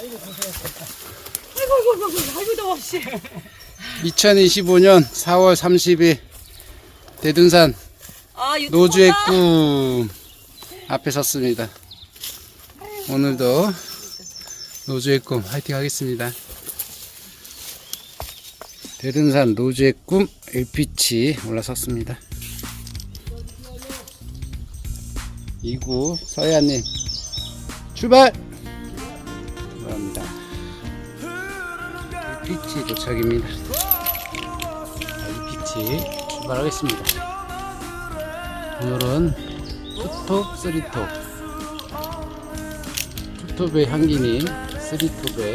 아이고 고생했다. 아이고 아이고 아이고 아이고 더워 씨. 2025년 4월 30일 대둔산 아 유튜브 노주의 봐. 꿈 앞에 섰습니다. 오늘도 노주의 꿈 화이팅 하겠습니다. 대둔산 노주의 꿈 1피치 올라섰습니다. 2구 서해안님 출발! 감사합니다. 1피치 도착입니다. 1피치 출발하겠습니다. 오늘은 투톱, 쓰리톱 투톱의 향기님, 쓰리톱의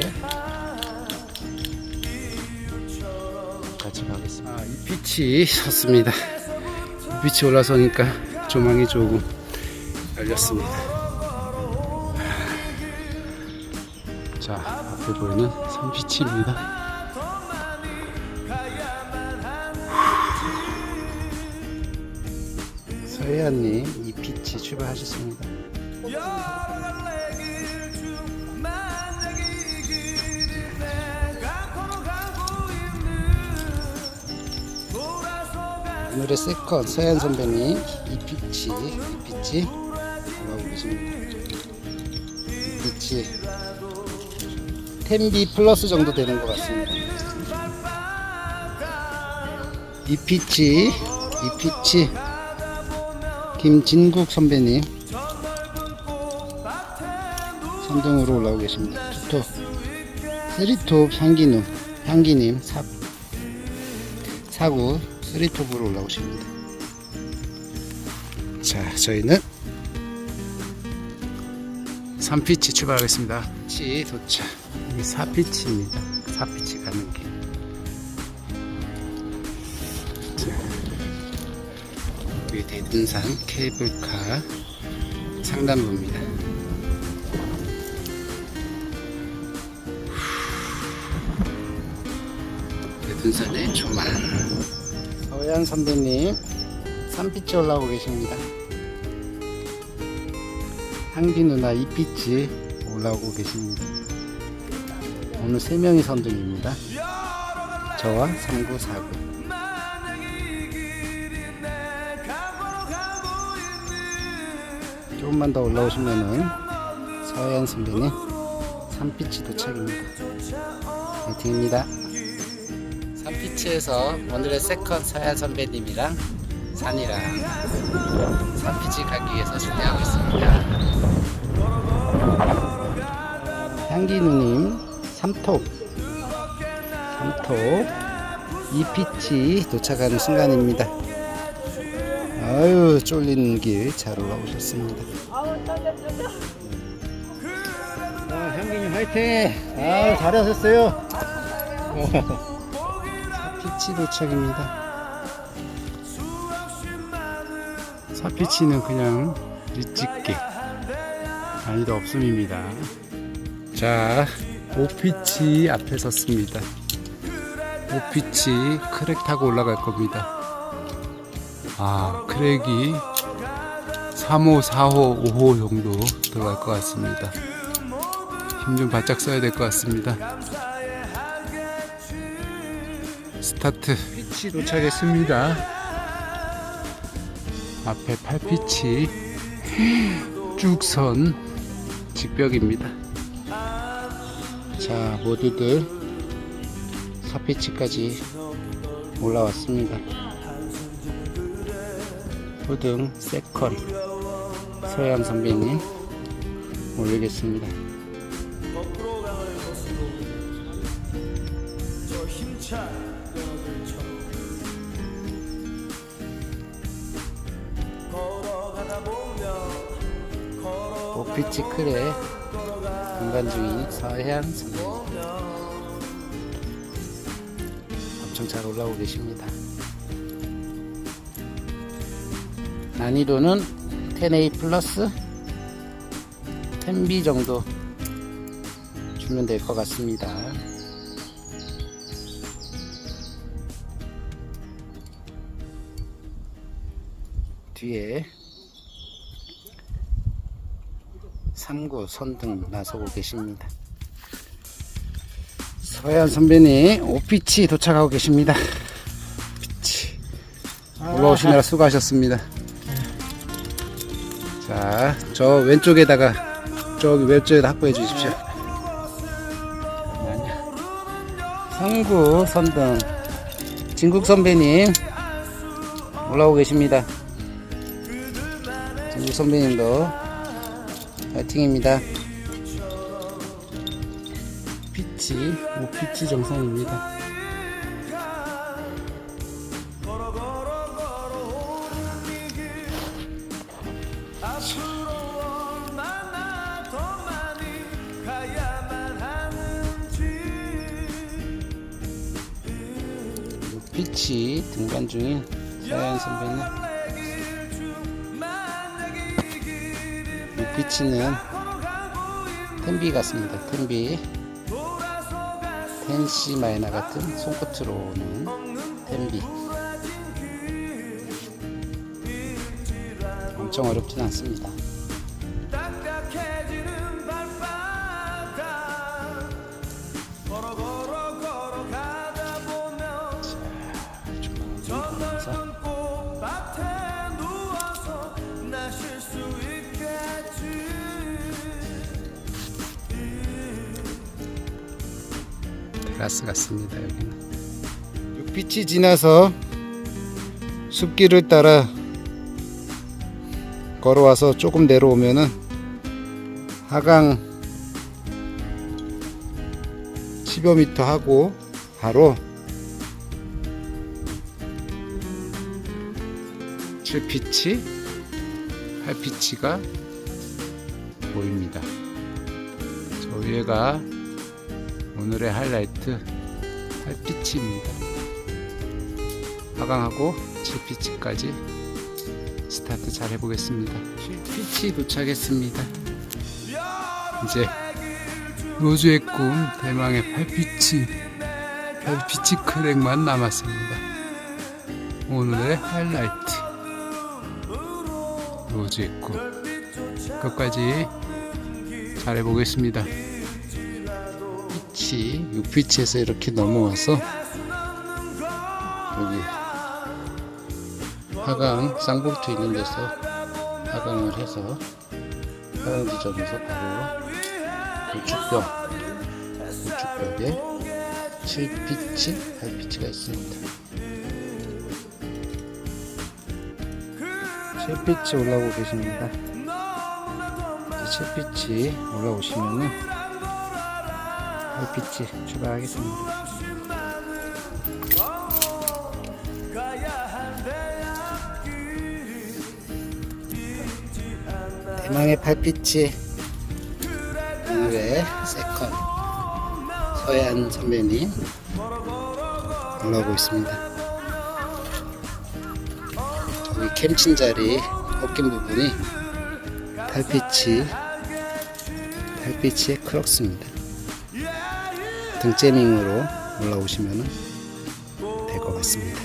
같이 가겠습니다 아, 이 빛이 섰습니다 이 빛이 올라서니까 조망이 조금 열렸습니다 자 앞에 보이는 산빛입니다. 서해안님 이 빛이 출발하셨습니다. 오늘의 세컨 서현 선배님 이피치 이피치. 계십니다 이피치 텐비 플러스 정도 되는 것 같습니다. 이피치 이피치. 김진국 선배님. 선등으로 올라오고 계십니다. 투톱. 쓰리톱 향기누 향기님 사, 사구 쓰리톱으로 올라오십니다. 자, 저희는 3피치 출발하겠습니다. 치 도착. 여기 4피치입니다. 4피치 가는 길. 자, 여기 대둔산 케이블카 상단부입니다. 대둔산의 조망. 서양 선배님 산빛이 올라오고 계십니다. 향기 누나 이빛이 올라오고 계십니다. 오늘 세 명이 선등입니다. 저와 3949. 조금만 더 올라오시면은 서현 선배님 산빛이 도착입니다. 화이팅입니다. 산피치에서 오늘의 세컨 서야 선배님이랑 산이랑 산피치 가기 위해서 준비하고 있습니다. 향기 누님 삼톱 삼톱 이피치 도착하는 순간입니다. 아유 쫄리는 길 잘 올라오셨습니다. 아, 향기님 화이팅! 아유 잘하셨어요. 사피치 도착입니다. 사피치는 그냥 일찍게 난이도 없음입니다. 자, 오피치 앞에 섰습니다. 오피치 크랙 타고 올라갈 겁니다. 아, 크랙이 3호, 4호, 5호 정도 들어갈 것 같습니다. 힘 좀 바짝 써야 될 것 같습니다. 스타트 피치 도착했습니다 앞에 8피치 쭉선 직벽입니다. 자 모두들 4피치까지 올라왔습니다. 호등 세컨 서양 선배님 올리겠습니다 오피치 클의 공간 중인 서해안 선배님 엄청 잘 올라오고 계십니다. 난이도는 10A 플러스 10B 정도 주면 될 것 같습니다. 뒤에 3구 선등 나서고 계십니다. 서해안 선배님 오피치 도착하고 계십니다. 피치 올라오시느라 수고하셨습니다. 자, 저 왼쪽에다가 저기 왼쪽에다 확보해 주십시오. 성구 선등 진국 선배님 올라오고 계십니다. 진국 선배님도 파이팅입니다. 피치, 오피치 정상입니다. 피치 등반 중인 서현 선배님. 이 피치는 텐비 같습니다. 텐비. 텐시 마이나 같은 손끝으로 오는 텐비. 엄청 어렵진 않습니다. 조 라스 같습니다 여기는. 육빛이 지나서 숲길을 따라 걸어와서 조금 내려오면은 하강 10여 미터 하고 바로 7피치 8피치가 보입니다. 저 위에가 오늘의 하이라이트 8피치입니다. 하강하고 7피치까지 스타트 잘 해보겠습니다. 7피치 도착했습니다. 이제 로즈의 꿈 대망의 8피치 8피치 크랙만 남았습니다. 오늘의 하이라이트 로즈의 꿈 끝까지 잘 해보겠습니다. 피치, 6피치에서 이렇게 넘어와서 여기 하강 쌍볼트 있는 데서 하강을 해서 하강 지점에서 바로 우측벽 우측벽에 7피치, 8피치가 있습니다. 7피치 올라오고 계십니다. 이제 7피치 올라오시면은 달 빛이 출발하겠습니다. 대망의 팔빛이 오늘의 세컨 서해안 선배님 올라오고 있습니다. 저기 캠친 자리 꺾인 부분이 달빛이 달빛의 크럭스입니다. 등재밍으로 올라오시면 될 것 같습니다.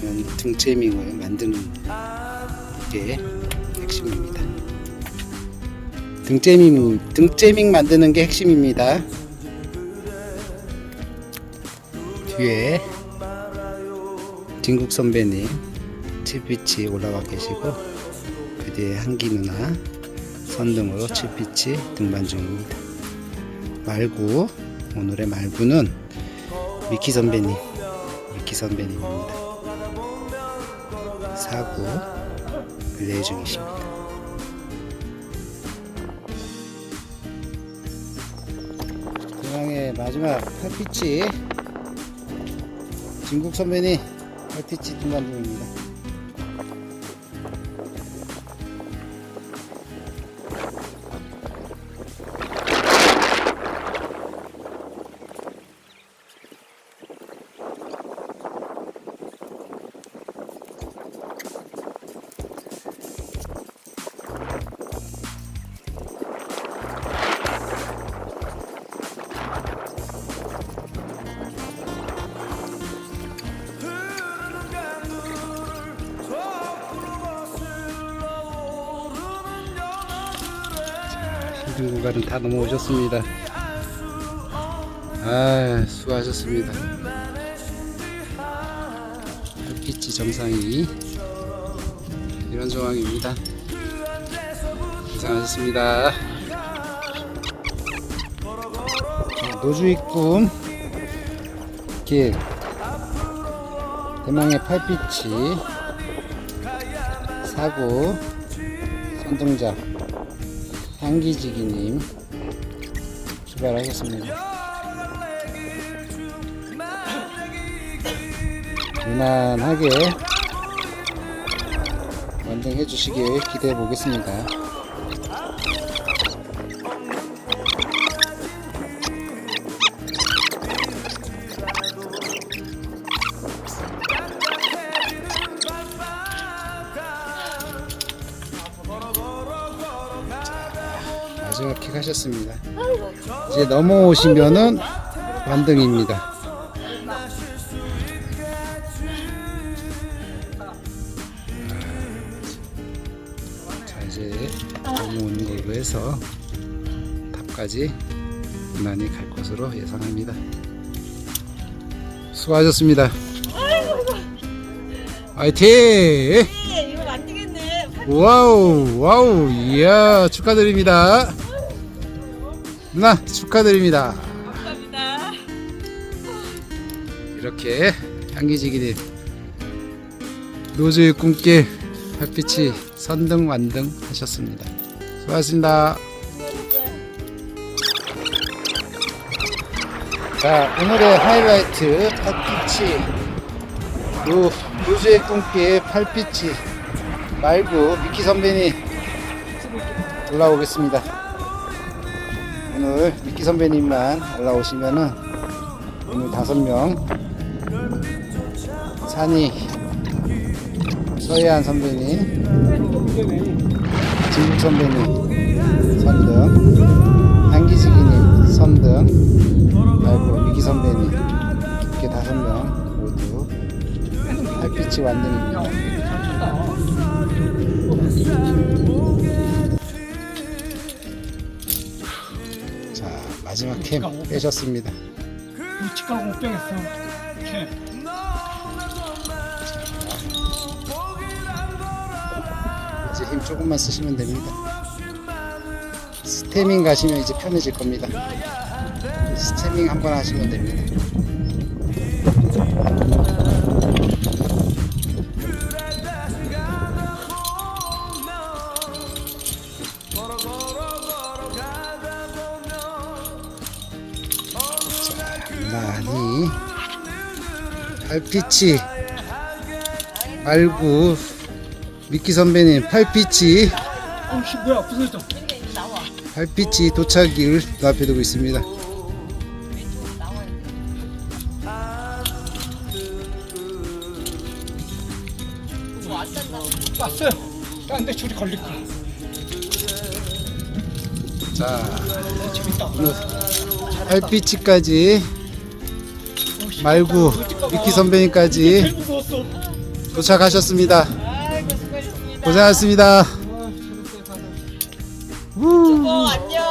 등- 등재밍을 만드는 게 핵심입니다. 등재밍, 등재밍 만드는 게 핵심입니다. 뒤에 진국 선배님 칠빛이 올라가 계시고 그 뒤에 한기 누나 선등으로 칠빛이 등반 중입니다. 말구 오늘의 말구는 미키 선배님 미키 선배님입니다. 사구 릴레이 중이십니다. 대왕의 마지막 8피치 진국 선배님 8피치 등반 중입니다 힘든 구간은 다 넘어오셨습니다. 아, 수고하셨습니다. 햇빛이 정상이 이런 조항입니다. 고생하셨습니다. 자, 노주의 꿈 길. 대망의 팔빛이 사고 선동자 향기지기님 출발하겠습니다. 무난하게 완등해 주시길 기대해 보겠습니다. 하셨습니다. 이제 넘어오시면은 완등입니다. 자 이제 넘어오는 걸로 해서 탑까지 무난히 갈 것으로 예상합니다. 수고하셨습니다. 화이팅! 와우 와우 이야 축하드립니다 누나 축하드립니다 감사합니다. 이렇게 향기지기님 노즈의 꿈길 햇빛이 선등 완등 하셨습니다 수고하셨습니다 자 오늘의 하이라이트 햇빛이 요 노즈의 꿈길 팔빛이 말고 미키 선배님 올라오겠습니다. 오늘 미키 선배님만 올라오시면은 오늘 다섯 명 산이 서해안 선배님, 진국 선배님 선등, 향기지기님 선등, 말고 미키 선배님 이렇게 다섯 명 모두 달빛이 완등입 마지막 캠 빼셨습니다. 치과못 빼겠어. 이렇게. 이제 힘 조금만 쓰시면 됩니다. 스태밍 가시면 이제 편해질 겁니다. 스태밍 한번 하시면 됩니다. 달빛이 말고 미키 선배님 팔빛이 어, 씨, 뭐야, 부서졌어. 팔빛이 도착을 눈앞에 두고 있습니다. 왔어요. 딴데 줄이 걸릴 거야. 자. 오늘 팔빛이까지 말고 미키 선배님까지. 도착하셨습니다. 고생하셨습니다. 어, 안녕.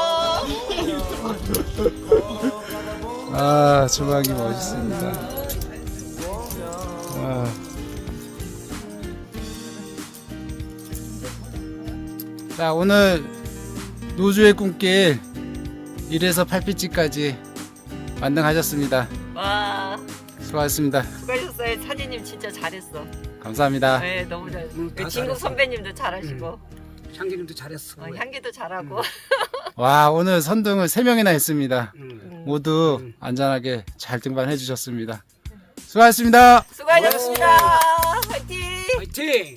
아, 조각이 멋있습니다. 아. 자, 오늘 노주의 꿈길 1에서 8피치까지 완등하셨습니다. 와, 수고하셨습니다. 수고하셨어요. 차디님 진짜 잘했어. 감사합니다. 네, 너무 잘했어. 응, 다그 진국 잘했어. 선배님도 잘하시고, 향기님도 잘했어. 어, 향기도 잘하고. 와, 오늘 선등을 3명이나 했습니다. 응. 모두 안전하게 잘 등반해 주셨습니다. 수고하셨습니다. 수고하셨습니다. 화이팅! 화이팅!